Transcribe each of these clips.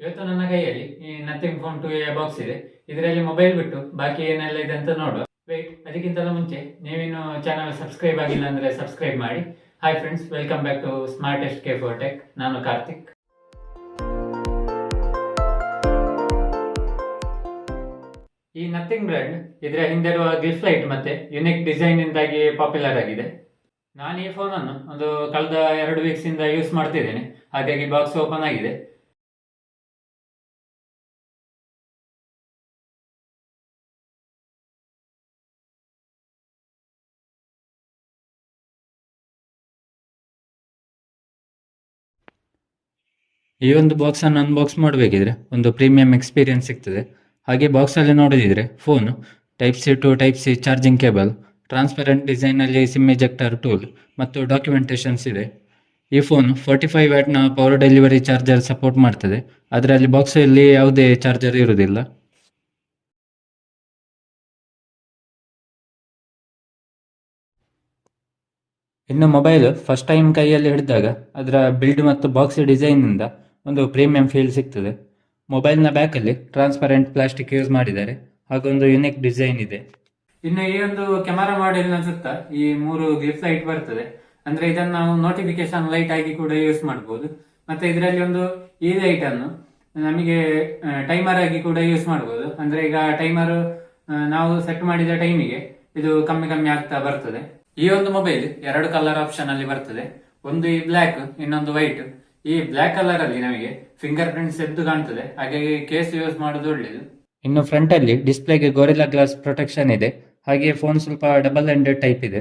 ಇವತ್ತು ನನ್ನ ಕೈಯಲ್ಲಿ ಈ Nothing phone two a box ಇದೆ. ಇದರಲ್ಲಿ ಮೊಬೈಲ್ ಬಿಟ್ಟು ಬಾಕಿ ಏನೆಲ್ಲ ಇದೆ ಅಂತ ನೋಡುವ. ವೇಟ್ ಅದಕ್ಕಿಂತಲೂ ಮುಂಚೆ ನೀವಿನ್ನು ಚಾನಲ್ ಸಬ್ಸ್ಕ್ರೈಬ್ ಆಗಿಲ್ಲ ಅಂದ್ರೆ ಸಬ್ಸ್ಕ್ರೈಬ್ ಮಾಡಿ. Hi friends welcome back to smartest K four tech ನಾನು ಕಾರ್ತಿಕ್. ಈ ನಥಿಂಗ್ ಬ್ರ್ಯಾಂಡ್ ಇದರ ಹಿಂದೆ ಇರುವ ಗ್ಲಿಫ್ ಲೈಟ್ ಮತ್ತೆ ಯುನಿಕ್ ಡಿಸೈನ್ ಇಂದಾಗಿ ಪಾಪ್ಯುಲರ್ ಆಗಿದೆ. ನಾನು ಈ ಫೋನ್ ಅನ್ನು ಒಂದು ಕಳೆದ ಎರಡು ವೀಕ್ಸ್ ಇಂದ ಯೂಸ್ ಮಾಡ್ತಿದ್ದೇನೆ. ಹಾಗಾಗಿ ಬಾಕ್ಸ್ ಓಪನ್ ಆಗಿದೆ. ಈ ಒಂದು ಬಾಕ್ಸ್ ಅನ್ನು ಅನ್ಬಾಕ್ಸ್ ಮಾಡಬೇಕಿದ್ರೆ ಒಂದು ಪ್ರೀಮಿಯಂ ಎಕ್ಸ್ಪೀರಿಯನ್ಸ್ ಸಿಗ್ತದೆ. ಹಾಗೆ ಬಾಕ್ಸ್ ಅಲ್ಲಿ ನೋಡಿದ್ರೆ phone type C to type C charging cable transparent design ಅಲ್ಲಿ ಸಿಮ್ ಎಜೆಕ್ಟರ್ ಟೂಲ್ ಮತ್ತು ಡಾಕ್ಯುಮೆಂಟೇಶನ್ಸ್ ಇದೆ. ಈ ಫೋನ್ ಫೋರ್ಟಿ ಫೈವ್ ವ್ಯಾಟ್ನ ಪವರ್ ಡೆಲಿವರಿ ಚಾರ್ಜರ್ ಸಪೋರ್ಟ್ ಮಾಡ್ತದೆ. ಅದರಲ್ಲಿ ಬಾಕ್ಸ್ ಅಲ್ಲಿ ಯಾವುದೇ ಚಾರ್ಜರ್ ಇರುವುದಿಲ್ಲ. ಇನ್ನು ಮೊಬೈಲ್ ಫಸ್ಟ್ ಟೈಮ್ ಕೈಯಲ್ಲಿ ಹಿಡಿದಾಗ ಅದರ ಬಿಲ್ಡ್ ಮತ್ತು ಬಾಕ್ಸ್ ಡಿಸೈನಿಂದ ಒಂದು ಪ್ರೀಮಿಯಂ ಫೀಲ್ ಸಿಗ್ತದೆ. ಮೊಬೈಲ್ನ ಬ್ಯಾಕಲ್ಲಿ ಟ್ರಾನ್ಸ್ಪರೆಂಟ್ ಪ್ಲಾಸ್ಟಿಕ್ ಯೂಸ್ ಮಾಡಿದ್ದಾರೆ. ಹಾಗೊಂದು ಯುನಿಕ್ ಡಿಸೈನ್ ಇದೆ. ಇನ್ನು ಈ ಒಂದು ಕ್ಯಾಮರಾ ಮಾಡೆಲ್ನ ಸುತ್ತ ಈ ಮೂರು ಗ್ಲಿಫ್ ಲೈಟ್ ಬರ್ತದೆ. ಅಂದ್ರೆ ಇದನ್ನ ನಾವು ನೋಟಿಫಿಕೇಶನ್ ಲೈಟ್ ಆಗಿ ಕೂಡ ಯೂಸ್ ಮಾಡಬಹುದು ಮತ್ತೆ ಇದರಲ್ಲಿ ಒಂದು ಈ ಲೈಟ್ ಅನ್ನು ನಮಗೆ ಟೈಮರ್ ಆಗಿ ಕೂಡ ಯೂಸ್ ಮಾಡಬಹುದು ಅಂದ್ರೆ ಈಗ ಟೈಮರ್ ನಾವು ಸೆಟ್ ಮಾಡಿದ ಟೈಮಿಗೆ ಇದು ಕಮ್ಮಿ ಕಮ್ಮಿ ಆಗ್ತಾ ಬರ್ತದೆ. ಈ ಒಂದು ಮೊಬೈಲ್ ಎರಡು ಕಲರ್ ಆಪ್ಷನ್ ಅಲ್ಲಿ ಬರ್ತದೆ. ಒಂದು ಈ ಬ್ಲಾಕ್ ಇನ್ನೊಂದು ವೈಟ್ ಈ ಬ್ಲ್ಯಾಕ್ ಕಲರ್ ಅಲ್ಲಿ ನಮಗೆ ಫಿಂಗರ್ ಪ್ರಿಂಟ್ಸ್ ಎದ್ದು ಕಾಣ್ತದೆ. ಹಾಗಾಗಿ ಕೇಸ್ ಯೂಸ್ ಮಾಡೋದು ಒಳ್ಳೆಯದು. ಇನ್ನು ಫ್ರಂಟ್ ಅಲ್ಲಿ ಡಿಸ್ಪ್ಲೇಗೆ ಗೊರಿಲ್ಲಾ ಗ್ಲಾಸ್ ಪ್ರೊಟೆಕ್ಷನ್ ಇದೆ. ಹಾಗೆ ಫೋನ್ ಸ್ವಲ್ಪ ಡಬಲ್ ಹ್ಯಾಂಡೆಡ್ ಟೈಪ್ ಇದೆ.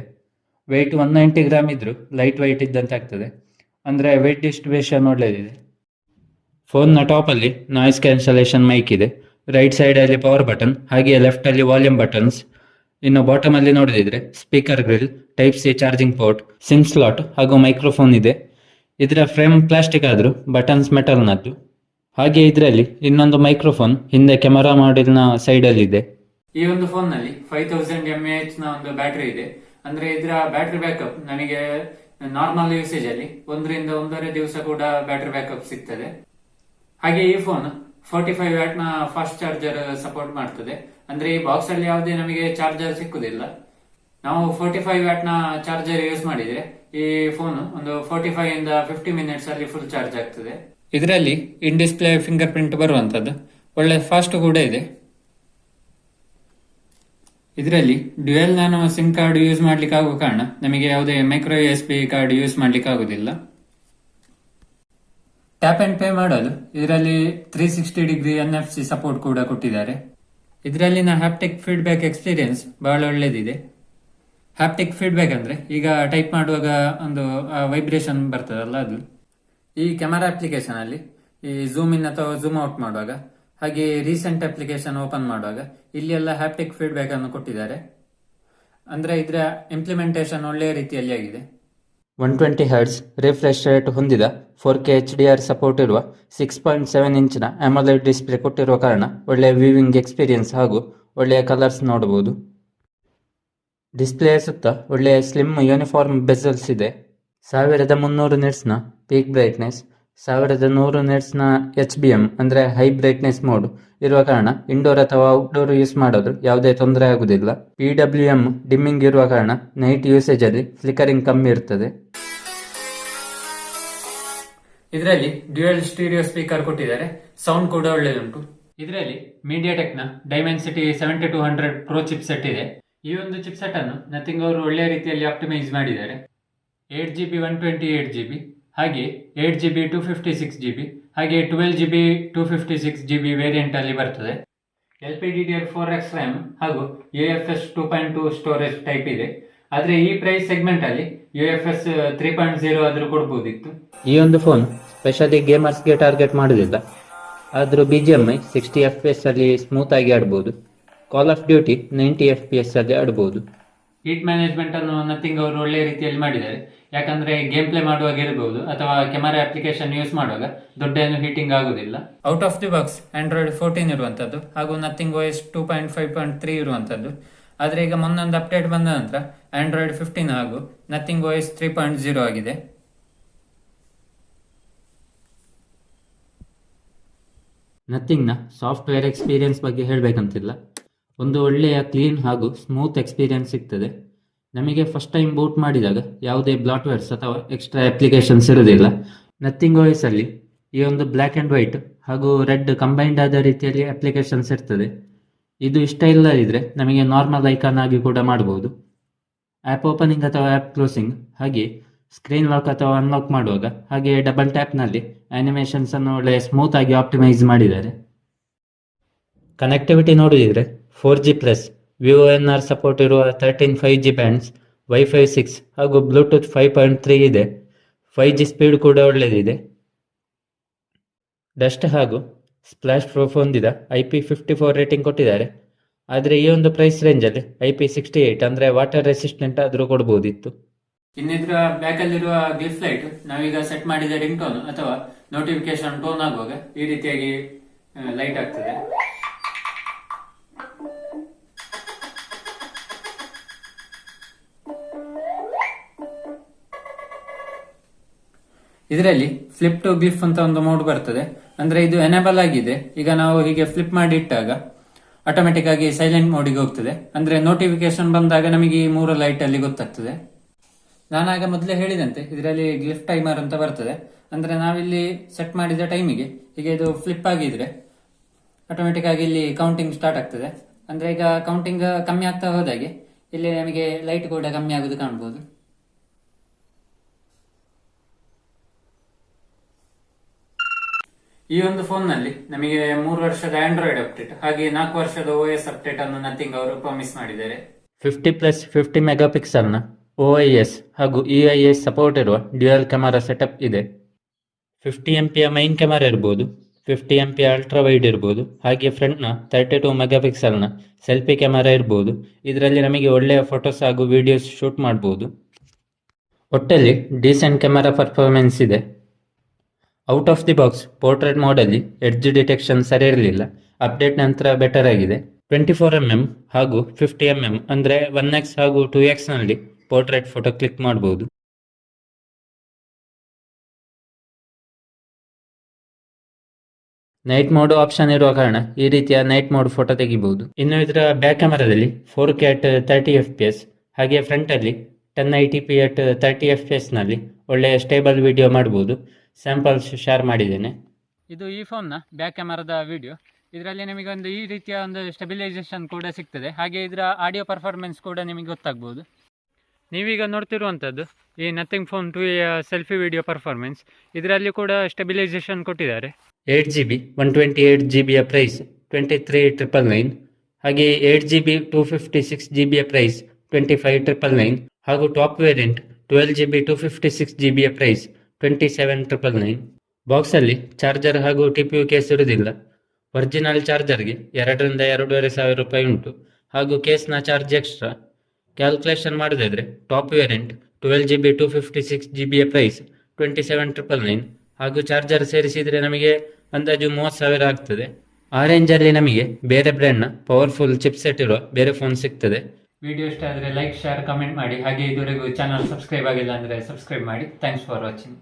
ವೆಯ್ಟ್ ಒನ್ ನೈಂಟಿ ಗ್ರಾಮ್ ಇದ್ರು ಲೈಟ್ ವೈಟ್ ಇದ್ದಂತೆ ಆಗ್ತದೆ. ಅಂದ್ರೆ ವೆಯ್ಟ್ ಡಿಸ್ಟ್ರಿಬ್ಯೂಷನ್ನ ಫೋನ್ನ ಟಾಪಲ್ಲಿ ನಾಯ್ಸ್ ಕ್ಯಾನ್ಸಲೇಷನ್ ಮೈಕ್ ಇದೆ. ರೈಟ್ ಸೈಡಲ್ಲಿ ಪವರ್ ಬಟನ್ ಹಾಗೆ ಲೆಫ್ಟ್ ಅಲ್ಲಿ ವಾಲ್ಯೂಮ್ ಬಟನ್ಸ್ ಇನ್ನು ಬಾಟಮ್ ಅಲ್ಲಿ ನೋಡಿದ್ರೆ speaker grill type C charging port SIM slot ಹಾಗೂ ಮೈಕ್ರೋಫೋನ್ ಇದೆ. ಇದರ ಫ್ರೇಮ್ ಪ್ಲಾಸ್ಟಿಕ್ ಆದರೂ ಬಟನ್ಸ್ ಮೆಟಲ್ನದ್ದು ಹಾಗೆ ಇದರಲ್ಲಿ ಇನ್ನೊಂದು ಮೈಕ್ರೋಫೋನ್ ಹಿಂದೆ ಕ್ಯಾಮರಾ ಮಾಡೆಲ್ನ ಸೈಡ್ ಅಲ್ಲಿ ಇದೆ ಈ ಒಂದು ಫೋನ್ನಲ್ಲಿ ಫೈವ್ ತೌಸಂಡ್ ಎಂ ಎಚ್ನ ಒಂದು ಬ್ಯಾಟರಿ ಇದೆ. ಅಂದ್ರೆ ಇದರ ಬ್ಯಾಟರಿ ಬ್ಯಾಕಪ್ ನನಗೆ ನಾರ್ಮಲ್ ಯೂಸೇಜ್ ಅಲ್ಲಿ ಒಂದರಿಂದ ಒಂದೂವರೆ ದಿವಸ ಕೂಡ ಬ್ಯಾಟರಿ ಬ್ಯಾಕಪ್ ಸಿಗ್ತದೆ. ಹಾಗೆ ಈ ಫೋನ್ ಫೋರ್ಟಿ ಫೈವ್ ವ್ಯಾಟ್ನ ಫಾಸ್ಟ್ ಚಾರ್ಜರ್ ಸಪೋರ್ಟ್ ಮಾಡ್ತದೆ. ಅಂದ್ರೆ ಈ ಬಾಕ್ಸ್ ಅಲ್ಲಿ ಯಾವುದೇ ನಮಗೆ ಚಾರ್ಜರ್ ಸಿಕ್ಕುದಿಲ್ಲ. ನಾವು ಫೋರ್ಟಿ ಫೈವ್ ವ್ಯಾಟ್ನ ಚಾರ್ಜರ್ ಯೂಸ್ ಮಾಡಿದ್ರೆ ಈ ಫೋನ್ ಒಂದು ಫೋರ್ಟಿ ಫೈವ್ ಇಂದ ಫಿಫ್ಟಿ ಮಿನಿಟ್ಸ್ ಅಲ್ಲಿ ಫುಲ್ ಚಾರ್ಜ್ ಆಗ್ತದೆ. ಇದರಲ್ಲಿ ಇನ್ ಡಿಸ್ಪ್ಲೇ ಫಿಂಗರ್ ಪ್ರಿಂಟ್ ಬರುವಂತದ್ದು. ಒಳ್ಳೆ ಫಾಸ್ಟ್ ಕೂಡ ಇದೆ. ಇದರಲ್ಲಿ ಡ್ಯುಯಲ್ ನಾನು ಸಿಮ್ ಕಾರ್ಡ್ ಯೂಸ್ ಮಾಡ್ಲಿಕ್ಕೆ ಆಗುವ ಕಾರಣ ನಮಗೆ ಯಾವುದೇ micro S D card use ಮಾಡ್ಲಿಕ್ಕೆ ಆಗುದಿಲ್ಲ ಟ್ಯಾಪ್ ಅಂಡ್ ಪೇ ಮಾಡಲು ಇದರಲ್ಲಿ three sixty degree N F C support ಕೂಡ ಕೊಟ್ಟಿದ್ದಾರೆ. ಇದರಲ್ಲಿನ ಹ್ಯಾಪ್ಟಿಕ್ ಫೀಡ್ಬ್ಯಾಕ್ ಎಕ್ಸ್ಪೀರಿಯನ್ಸ್ ಬಹಳ ಒಳ್ಳೇದಿದೆ. ಹ್ಯಾಪ್ಟಿಕ್ ಫೀಡ್ಬ್ಯಾಕ್ ಅಂದ್ರೆ ಈಗ ಟೈಪ್ ಮಾಡುವಾಗ ಒಂದು ವೈಬ್ರೇಷನ್ ಬರ್ತದಲ್ಲ ಅದು. ಈ ಕ್ಯಾಮರಾ ಅಪ್ಲಿಕೇಶನ್ ಅಲ್ಲಿ ಈ ಝೂಮ್ ಇನ್ ಅಥವಾ ಝೂಮ್ ಔಟ್ ಮಾಡುವಾಗ, ಹಾಗೆ ರೀಸೆಂಟ್ ಅಪ್ಲಿಕೇಶನ್ ಓಪನ್ ಮಾಡುವಾಗ ಇಲ್ಲಿ ಎಲ್ಲ ಹ್ಯಾಪ್ಟಿಕ್ ಫೀಡ್ಬ್ಯಾಕ್ ಅನ್ನು ಕೊಟ್ಟಿದ್ದಾರೆ. ಅಂದ್ರೆ ಇದರ ಇಂಪ್ಲಿಮೆಂಟೇಷನ್ ಒಳ್ಳೆಯ ರೀತಿಯಲ್ಲಿ ಆಗಿದೆ. One twenty hertz refresh rate ಹೊಂದಿದ four K H D R support ಇರುವ ಸಿಕ್ಸ್ ಪಾಯಿಂಟ್ ಸೆವೆನ್ ಇಂಚಿನ ಅಮೋಲೆಡ್ ಡಿಸ್ಪ್ಲೇ ಕೊಟ್ಟಿರುವ ಕಾರಣ ಒಳ್ಳೆಯ ವ್ಯೂವಿಂಗ್ ಎಕ್ಸ್ಪೀರಿಯನ್ಸ್ ಹಾಗೂ ಒಳ್ಳೆಯ ಕಲರ್ಸ್ ನೋಡಬಹುದು. ಡಿಸ್ಪ್ಲೇಯ ಸುತ್ತ ಒಳ್ಳೆಯ ಸ್ಲಿಮ್ ಯೂನಿಫಾರ್ಮ್ ಬೆಸಲ್ಸ್ ಇದೆ. ಸಾವಿರದ ಮುನ್ನೂರು ನೆಟ್ಸ್ನ ಪೀಕ್ ಬ್ರೈಟ್ನೆಸ್ ಸಾವಿರದ ನೂರು ನೆಟ್ಸ್ನ ಎಚ್ ಬಿ ಎಂ ಅಂದರೆ ಹೈ ಬ್ರೈಟ್ನೆಸ್ ಮೋಡ್ ಇರುವ ಕಾರಣ ಇಂಡೋರ್ ಅಥವಾ ಔಟ್ಡೋರ್ ಯೂಸ್ ಮಾಡೋದು ಯಾವುದೇ ತೊಂದರೆ ಆಗುವುದಿಲ್ಲ ಪಿ ಡಬ್ಲ್ಯೂ ಎಂ ಡಿಮ್ಮಿಂಗ್ ಇರುವ ಕಾರಣ ನೈಟ್ ಯೂಸೇಜ್ ಅಲ್ಲಿ ಫ್ಲಿಕರಿಂಗ್ ಕಮ್ಮಿ ಇರ್ತದೆ. ಇದರಲ್ಲಿ ಡ್ಯುಯಲ್ ಸ್ಟೀರಿಯೋ ಸ್ಪೀಕರ್ ಕೊಟ್ಟಿದ್ದಾರೆ. ಸೌಂಡ್ ಕೂಡ ಒಳ್ಳೆಯದುಂಟು ಇದರಲ್ಲಿ media ಟೆಕ್ನ Dimensity seventy two hundred pro chipset ಇದೆ. ಈ ಒಂದು ಚಿಪ್ಸೆಟ್ ಅನ್ನು ನಥಿಂಗ್ ಅವರು ಒಳ್ಳೆಯ ರೀತಿಯಲ್ಲಿ ಆಪ್ಟಿಮೈಸ್ ಮಾಡಿದ್ದಾರೆ. Eight G B one twenty eight G B ಹಾಗೆ eight G B two fifty six G B ಹಾಗೆ twelve G B two fifty six G B variant ಅಲ್ಲಿ ಬರ್ತದೆ. L P D D R four X RAM ಹಾಗೂ U F S two point two storage type ಇದೆ. ಆದರೆ ಈ price segment ಅಲ್ಲಿ U F S three point zero ಆದರೂ ಕೊಡ್ಬೋದಿತ್ತು. ಈ ಒಂದು ಫೋನ್ ಸ್ಪೆಷಲಿ ಗೇಮರ್ಸ್ಗೆ ಟಾರ್ಗೆಟ್ ಮಾಡೋದಿಲ್ಲ ಆದರೂ B G M I sixty F P S ಅಲ್ಲಿ ಸ್ಮೂತ್ ಆಗಿ ಆಡ್ಬೋದು. Call of Duty ninety F P S ಅಲ್ಲಿ ಆಡ್ಬೋದು. ಹೀಟ್ ಮ್ಯಾನೇಜ್ಮೆಂಟ್ ಅನ್ನು ನಥಿಂಗ್ ಅವರು ಒಳ್ಳೆ ರೀತಿಯಲ್ಲಿ ಮಾಡಿದ್ದಾರೆ. ಯಾಕಂದ್ರೆ ಗೇಮ್ ಪ್ಲೇ ಮಾಡುವಾಗ ಇರಬಹುದು ಅಥವಾ ಕ್ಯಾಮರಾ ಅಪ್ಲಿಕೇಶನ್ ಯೂಸ್ ಮಾಡುವಾಗ ದೊಡ್ಡ ಏನು ಹೀಟಿಂಗ್ ಆಗುದಿಲ್ಲ. Out of the box Android fourteen ಇರುವಂತದ್ದು ಹಾಗೂ Nothing OS two point five point three ಇರುವಂತದ್ದು. ಆದ್ರೆ ಈಗ ಮೊನ್ನೊಂದು ಅಪ್ಡೇಟ್ ಬಂದ ನಂತರ ಆಂಡ್ರಾಯ್ಡ್ ಫಿಫ್ಟೀನ್ ಹಾಗೂ Nothing OS three point zero ಆಗಿದೆ. ನಥಿಂಗ್ನ ಸಾಫ್ಟ್ವೇರ್ ಎಕ್ಸ್ಪೀರಿಯನ್ಸ್ ಬಗ್ಗೆ ಹೇಳಬೇಕಂತಿಲ್ಲ. ಒಂದು ಒಳ್ಳೆಯ ಕ್ಲೀನ್ ಹಾಗೂ ಸ್ಮೂತ್ ಎಕ್ಸ್ಪೀರಿಯನ್ಸ್ ಸಿಗ್ತದೆ. ನಮಗೆ ಫಸ್ಟ್ ಟೈಮ್ ಬೂಟ್ ಮಾಡಿದಾಗ ಯಾವುದೇ ಬ್ಲಾಟ್ವೇರ್ಸ್ ಅಥವಾ ಎಕ್ಸ್ಟ್ರಾ ಅಪ್ಲಿಕೇಶನ್ಸ್ ಇರೋದಿಲ್ಲ ನಥಿಂಗ್ ವಾಯ್ಸಲ್ಲಿ ಈ ಒಂದು ಬ್ಲ್ಯಾಕ್ ಆ್ಯಂಡ್ ವೈಟ್ ಹಾಗೂ ರೆಡ್ ಕಂಬೈನ್ಡ್ ಆದ ರೀತಿಯಲ್ಲಿ ಅಪ್ಲಿಕೇಶನ್ಸ್ ಇರ್ತದೆ. ಇದು ಇಷ್ಟ ಇಲ್ಲದಿದ್ದರೆ ನಮಗೆ ನಾರ್ಮಲ್ ಐಕಾನ್ ಆಗಿ ಕೂಡ ಮಾಡ್ಬೋದು. ಆ್ಯಪ್ ಓಪನಿಂಗ್ ಅಥವಾ ಆ್ಯಪ್ ಕ್ಲೋಸಿಂಗ್ ಹಾಗೆ ಸ್ಕ್ರೀನ್ ಲಾಕ್ ಅಥವಾ ಅನ್ಲಾಕ್ ಮಾಡುವಾಗ ಹಾಗೆ ಡಬಲ್ ಟ್ಯಾಪ್ನಲ್ಲಿ ಆ್ಯನಿಮೇಷನ್ಸನ್ನು ಒಳ್ಳೆಯ ಒಳ್ಳೆ ಸ್ಮೂತ್ ಆಗಿ ಆಪ್ಟಿಮೈಸ್ ಮಾಡಿದ್ದಾರೆ. ಕನೆಕ್ಟಿವಿಟಿ ನೋಡಿದರೆ four G plus Vo N R support ಇರುವ thirteen five G bands WiFi six ಹಾಗೂ ಬ್ಲೂಟೂತ್ ಫೈವ್ ಪಾಯಿಂಟ್ ತ್ರೀ ಇದೆ. ಫೈವ್ ಜಿ ಸ್ಪೀಡ್ ಕೂಡ ಒಳ್ಳೆಯದಿದೆ ಡಸ್ಟ್ ಹಾಗೂ ಸ್ಪ್ಲಾಶ್ ಪ್ರೂಫ್ ಹೊಂದಿದ I P fifty four rating ಕೊಟ್ಟಿದ್ದಾರೆ. ಆದರೆ ಈ ಒಂದು ಪ್ರೈಸ್ ರೇಂಜಲ್ಲಿ ಐ ಪಿ ಸಿಕ್ಸ್ಟಿ ಏಯ್ಟ್ ಅಂದರೆ ವಾಟರ್ ರೆಸಿಸ್ಟೆಂಟ್ ಆದರೂ ಕೊಡ್ಬೋದಿತ್ತು. ಇನ್ನಿದ್ರ ಬ್ಯಾಕಲ್ಲಿರುವ ಗಿಫ್ಟ್ ಲೈಟ್ ನಾವೀಗ ಸೆಟ್ ಮಾಡಿದ ರಿಂಗ್ ಟೋನ್ ಅಥವಾ ನೋಟಿಫಿಕೇಶನ್ ಟೋನ್ ಆಗುವಾಗ ಈ ರೀತಿಯಾಗಿ ಲೈಟ್ ಆಗ್ತದೆ. ಇದರಲ್ಲಿ ಫ್ಲಿಪ್ ಟು ಗ್ಲಿಫ್ ಅಂತ ಒಂದು ಮೋಡ್ ಬರ್ತದೆ. ಅಂದ್ರೆ ಇದು ಎನೇಬಲ್ ಆಗಿದೆ. ಈಗ ನಾವು ಹೀಗೆ ಫ್ಲಿಪ್ ಮಾಡಿ ಇಟ್ಟಾಗ ಆಟೋಮೆಟಿಕ್ ಆಗಿ ಸೈಲೆಂಟ್ ಮೋಡಿಗೆ ಹೋಗ್ತದೆ. ಅಂದ್ರೆ ನೋಟಿಫಿಕೇಶನ್ ಬಂದಾಗ ನಮಗೆ ಈ ಮೂರು ಲೈಟ್ ಅಲ್ಲಿ ಗೊತ್ತಾಗ್ತದೆ. ನಾನಾಗ ಮೊದಲೇ ಹೇಳಿದಂತೆ, ಇದರಲ್ಲಿ ಗ್ಲಿಫ್ ಟೈಮರ್ ಅಂತ ಬರ್ತದೆ. ಅಂದ್ರೆ ನಾವಿಲ್ಲಿ ಸೆಟ್ ಮಾಡಿದ ಟೈಮಿಗೆ ಹೀಗೆ ಇದು ಫ್ಲಿಪ್ ಆಗಿದ್ರೆ ಆಟೋಮೆಟಿಕ್ ಆಗಿ ಇಲ್ಲಿ ಕೌಂಟಿಂಗ್ ಸ್ಟಾರ್ಟ್ ಆಗ್ತದೆ. ಅಂದ್ರೆ ಈಗ ಕೌಂಟಿಂಗ್ ಕಮ್ಮಿ ಆಗ್ತಾ ಹೋದಾಗೆ, ಇಲ್ಲಿ ನಮಗೆ ಲೈಟ್ ಕೂಡ ಕಮ್ಮಿ ಆಗುದು ಕಾಣ್ಬೋದು. ಈ ಒಂದು ಫೋನ್ನಲ್ಲಿ ನಮಗೆ ಮೂರು ವರ್ಷದ ಆಂಡ್ರಾಯ್ಡ್ ಅಪ್ಡೇಟ್ ಹಾಗೆ ನಾಲ್ಕು ವರ್ಷದ ಓ ಎಸ್ ಅಪ್ಡೇಟ್ ಅನ್ನು ನಥಿಂಗ್ ಅವರು ಪ್ರಾಮಿಸ್ ಮಾಡಿದ್ದಾರೆ. ಫಿಫ್ಟಿ ಪ್ಲಸ್ ಫಿಫ್ಟಿ ಮೆಗಾ ನ ಓ ಐ ಎಸ್ ಹಾಗೂ ಇ ಐ ಎಸ್ ಸಪೋರ್ಟ್ ಇರುವ ಡ್ಯುಯಲ್ ಕ್ಯಾಮರಾ ಸೆಟಪ್ ಇದೆ. ಫಿಫ್ಟಿ ಎಂ ಪಿಯ ಮೈನ್ ಕ್ಯಾಮರಾ ಇರ್ಬೋದು fifty M P ultra wide ಇರ್ಬೋದು, ಹಾಗೆ ಫ್ರಂಟ್ನ ತರ್ಟಿ ಟು ಮೆಗಾ ಪಿಕ್ಸಲ್ನ ಸೆಲ್ಫಿ ಕ್ಯಾಮರಾ ಇರ್ಬೋದು. ಇದರಲ್ಲಿ ನಮಗೆ ಒಳ್ಳೆಯ ಫೋಟೋಸ್ ಹಾಗೂ ವಿಡಿಯೋಸ್ ಶೂಟ್ ಮಾಡ್ಬೋದು. ಒಟ್ಟಲ್ಲಿ ಡೀಸೆಂಟ್ ಕ್ಯಾಮರಾ ಪರ್ಫಾರ್ಮೆನ್ಸ್ ಇದೆ. Out of the box portrait ಮೋಡಲ್ಲಿ edge detection ಸರಿ ಇರಲಿಲ್ಲ. ಅಪ್ಡೇಟ್ ನಂತರ ಬೆಟರ್ ಆಗಿದೆ. ಟ್ವೆಂಟಿ ಫೋರ್ ಎಂ ಎಂ ಹಾಗೂ ಫಿಫ್ಟಿ ಎಂ ಎಂ ಅಂದರೆ ಒನ್ ಎಕ್ಸ್ ಹಾಗೂ ಟೂ ಎಕ್ಸ್ನಲ್ಲಿ ಪೋರ್ಟ್ರೇಟ್ ಫೋಟೋ ಕ್ಲಿಕ್ ಮಾಡಬಹುದು ನೈಟ್ ಮೋಡ್ ಆಪ್ಷನ್ ಇರುವ ಕಾರಣ ಈ ರೀತಿಯ ನೈಟ್ ಮೋಡ್ ಫೋಟೋ ತೆಗಿಬಹುದು ಇನ್ನು ಇದರ back ಕ್ಯಾಮರಾದಲ್ಲಿ four K at thirty F P S ಹಾಗೆ ಫ್ರಂಟಲ್ಲಿ ten eighty P at thirty F P ಎಸ್ನಲ್ಲಿ ಒಳ್ಳೆಯ ಸ್ಟೇಬಲ್ ವಿಡಿಯೋ ಮಾಡ್ಬೋದು. ಸ್ಯಾಂಪಲ್ಸ್ ಶೇರ್ ಮಾಡಿದ್ದೇನೆ. ಇದು ಈ ಫೋನ್ನ ಬ್ಯಾಕ್ ಕ್ಯಾಮರಾದ ವಿಡಿಯೋ ಇದರಲ್ಲಿ ನಿಮಗೆ ಒಂದು ಈ ರೀತಿಯ ಒಂದು ಸ್ಟೆಬಿಲೈಸೇಷನ್ ಕೂಡ ಸಿಗ್ತದೆ. ಹಾಗೆ ಇದರ ಆಡಿಯೋ ಪರ್ಫಾರ್ಮೆನ್ಸ್ ಕೂಡ ನಿಮಗೆ ಗೊತ್ತಾಗ್ಬೋದು. ನೀವೀಗ ನೋಡ್ತಿರುವಂಥದ್ದು ಈ Nothing phone two selfie video performance ಇದರಲ್ಲಿ ಕೂಡ ಸ್ಟೆಬಿಲೈಸೇಷನ್ ಕೊಟ್ಟಿದ್ದಾರೆ. Eight G B one twenty eight G ಬಿಯ price twenty three triple nine ಹಾಗೆ eight G B two fifty six G ಬಿಯ price twenty five triple nine ಹಾಗೂ top variant twelve G B two fifty six G ಬಿಯ price twenty seven triple nine ಬಾಕ್ಸಲ್ಲಿ charger ಹಾಗೂ T P U case ಇರುವುದಿಲ್ಲ. Original ಚಾರ್ಜರ್ಗೆ ಎರಡರಿಂದ ಎರಡೂವರೆ ಸಾವಿರ ರೂಪಾಯಿ ಉಂಟು. ಹಾಗೂ ಕೇಸ್ನ ಚಾರ್ಜ್ ಎಕ್ಸ್ಟ್ರಾ ಕ್ಯಾಲ್ಕುಲೇಷನ್ ಮಾಡಿದ್ರೆ top variant twelve G B two fifty six G ಬಿಯ price twenty seven triple nine ಹಾಗೂ ಚಾರ್ಜರ್ ಸೇರಿಸಿದರೆ ನಮಗೆ ಅಂದಾಜು ಮೂವತ್ತು ಸಾವಿರ ಆಗ್ತದೆ. ಆ ರೇಂಜಲ್ಲಿ ನಮಗೆ ಬೇರೆ ಬ್ರ್ಯಾಂಡ್ನ ಪವರ್ಫುಲ್ ಚಿಪ್ಸೆಟ್ ಇರುವ ಬೇರೆ ಫೋನ್ ಸಿಗ್ತದೆ. ವಿಡಿಯೋ ಇಷ್ಟ ಆದರೆ ಲೈಕ್ ಶೇರ್ ಕಮೆಂಟ್ ಮಾಡಿ. ಹಾಗೆ ಇದುವರೆಗೂ ಚಾನಲ್ ಸಬ್ಸ್ಕ್ರೈಬ್ ಆಗಿಲ್ಲ ಅಂದರೆ ಸಬ್ಸ್ಕ್ರೈಬ್ ಮಾಡಿ. Thanks for watching